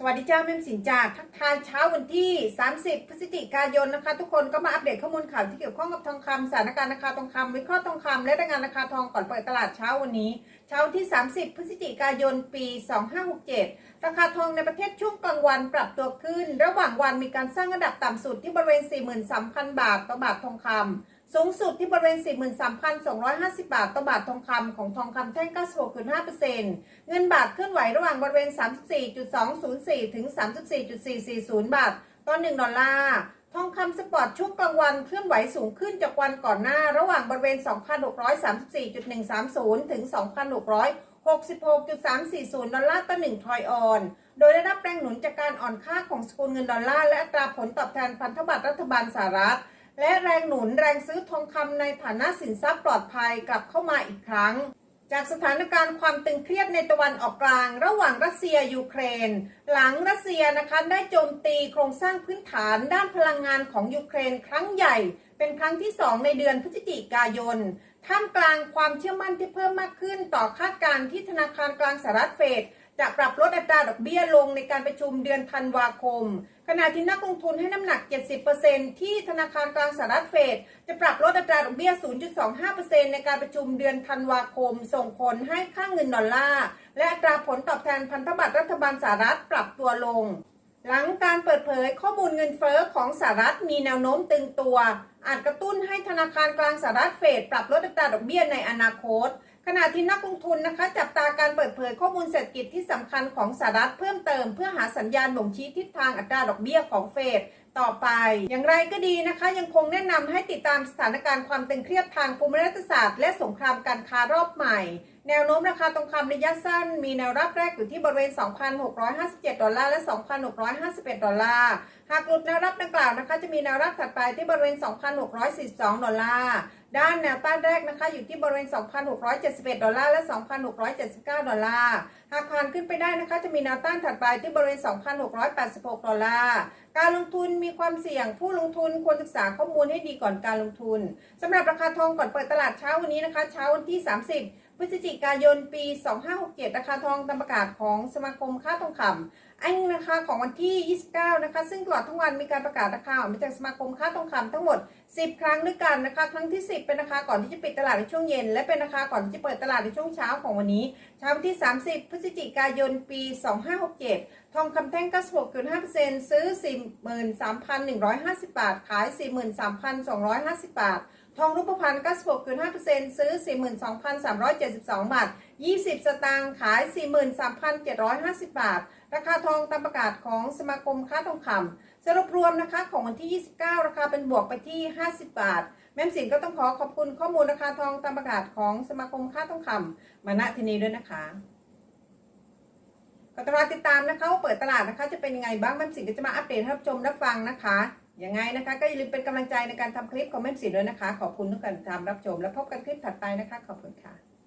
สวัสดีเจ้าแม่มสินจากทักทายเช้าวันที่ 30 พฤศจิกายนนะคะ ทุกคนก็มาอัปเดตข้อมูลข่าวที่เกี่ยวข้องกับทองคำสถานการณ์ราคาทองคำวิเคราะห์ทองคำและรายงานราคาทองก่อนเปิดตลาดเช้าวันนี้ เช้าที่ 30 พฤศจิกายน ปี 2567 ราคาทองในประเทศช่วงกลางวันปรับตัวขึ้น ระหว่างวันมีการสร้างระดับต่ำสุดที่บริเวณ 43,000 บาทต่อบาททองคำ สูงสุดที่บริเวณ 43,250 บาทต่อบาททองคำของทองคำแท่ง 96.5%เงินบาทเคลื่อนไหวระหว่างบริเวณ 34.204 ถึง 34.440 บาท ต่อ 1 ดอลลาร์ทองคำสปอร์ตช่วงกลางวันเคลื่อนไหวสูงขึ้นจากวันก่อนหน้า ระหว่างบริเวณ 2,634.130 ถึง 2,666.340 ดอลลาร์ต่อ 1 ทรอยออน โดยได้รับแรงหนุนจากการอ่อนค่าของสกุลเงินดอลลาร์และอัตราผลตอบแทนพันธบัตรรัฐบาลสหรัฐ และแรงหนุนแรงซื้อทองคำในฐานะสินทรัพย์ปลอดภัยกลับเข้ามาอีกครั้ง จากสถานการณ์ความตึงเครียดในตะวันออกกลาง ระหว่างรัสเซียยูเครน หลังรัสเซียนะคะได้โจมตีโครงสร้างพื้นฐานด้านพลังงานของยูเครนครั้งใหญ่ เป็นครั้งที่ 2 ในเดือนพฤศจิกายนท่ามกลางความเชื่อมั่นที่เพิ่มมากขึ้นต่อคาดการณ์ที่ธนาคารกลางสหรัฐเฟด จะปรับลดอัตราดอกเบี้ยลงในการประชุมเดือนธันวาคม ขณะที่นักลงทุนให้น้ำหนัก 70%ที่ธนาคารกลางสหรัฐเฟดจะปรับลดอัตราดอกเบี้ย 0.25%ในการประชุมเดือนธันวาคม ส่งผลให้ค่างเงินดอลลาร์และอัตราผลตอบแทนพันธบัตรรัฐบาลสหรัฐปรับตัวลง หลังการเปิดเผยข้อมูลเงินเฟ้อของสหรัฐมีแนวโน้มตึงตัว อาจกระตุ้นให้ธนาคารกลางสหรัฐเฟดปรับลดอัตราดอกเบี้ยในอนาคต ขณะที่นักลงทุนนะคะ จับตาการเปิดเผยข้อมูลเศรษฐกิจที่สำคัญของสหรัฐเพิ่มเติม เพื่อหาสัญญาณบ่งชี้ทิศทางอัตราดอกเบี้ยของเฟดต่อไป อย่างไรก็ดีนะคะ ยังคงแนะนำให้ติดตามสถานการณ์ความตึงเครียดทางภูมิรัฐศาสตร์ และสงครามการค้ารอบใหม่ แนวโน้มราคาทองคำระยะสั้น มีแนวรับแรกอยู่ที่บริเวณ 2,657 ดอลลาร์และ 2,651 ดอลลาร์ หากหลุดแนวรับดังกล่าวนะคะ จะมีแนวรับถัดไปที่บริเวณ 2,642 ดอลลาร์ ด้านแนวต้านแรกนะคะ อยู่ที่บริเวณ 2,671 ดอลลาร์และ 2,679 ดอลลาร์ หากผ่านขึ้นไปได้นะคะ จะมีแนวต้านถัดไปที่บริเวณ 2,686 ดอลลาร์ การลงทุนมีความเสี่ยง ผู้ลงทุนควรศึกษาข้อมูลให้ดีก่อนการลงทุนสำหรับราคาทองก่อนเปิดตลาดเช้าวันนี้นะคะ เช้าวันที่ 30 พฤศจิกายนปี 2567ราคาทองตามประกาศของสมาคมค่าทองคำอันนี้นะคะของวันที่ 29 นะคะ ซึ่งตลอดทั้งวันมีการประกาศราคาออกมาจากสมาคมค่าทองคำทั้งหมด 10 ครั้งด้วยกันนะคะ ครั้งที่ 10 เป็นราคาก่อนที่จะปิดตลาดในช่วงเย็น และเป็นราคาก่อนที่จะเปิดตลาดในช่วงเช้าของวันนี้ เช้าวันที่ 30 พฤศจิกายนปี 2567 ทองคำแท่ง 96.5%ซื้อ 43,150 บาท ขาย 43,250 บาท ทองรูปพรรณ96.5%ซื้อ 42,372 บาท 20 สตางค์ขาย 43,750 บาท ราคาทองตามประกาศของสมาคมค้าทองคำสรุปรวมนะคะของวันที่ 29 ราคาเป็นบวกไปที่ 50 บาท แม่มสินก็ต้องขอขอบคุณข้อมูลราคาทองตามประกาศของสมาคมค้าทองคำมาณที่นี้ด้วยนะคะก็ต้องรอติดตามนะคะว่าเปิดตลาดนะคะจะเป็นยังไงบ้างแม่มสินก็จะมาอัปเดตให้รับชมรับฟังนะคะ ยังไงนะคะ ก็อย่าลืมเป็นกำลังใจในการทำคลิปของแม่มสิด้วยนะคะ ขอบคุณทุกการติดตามรับชม และพบกันคลิปถัดไปนะคะ ขอบคุณค่ะ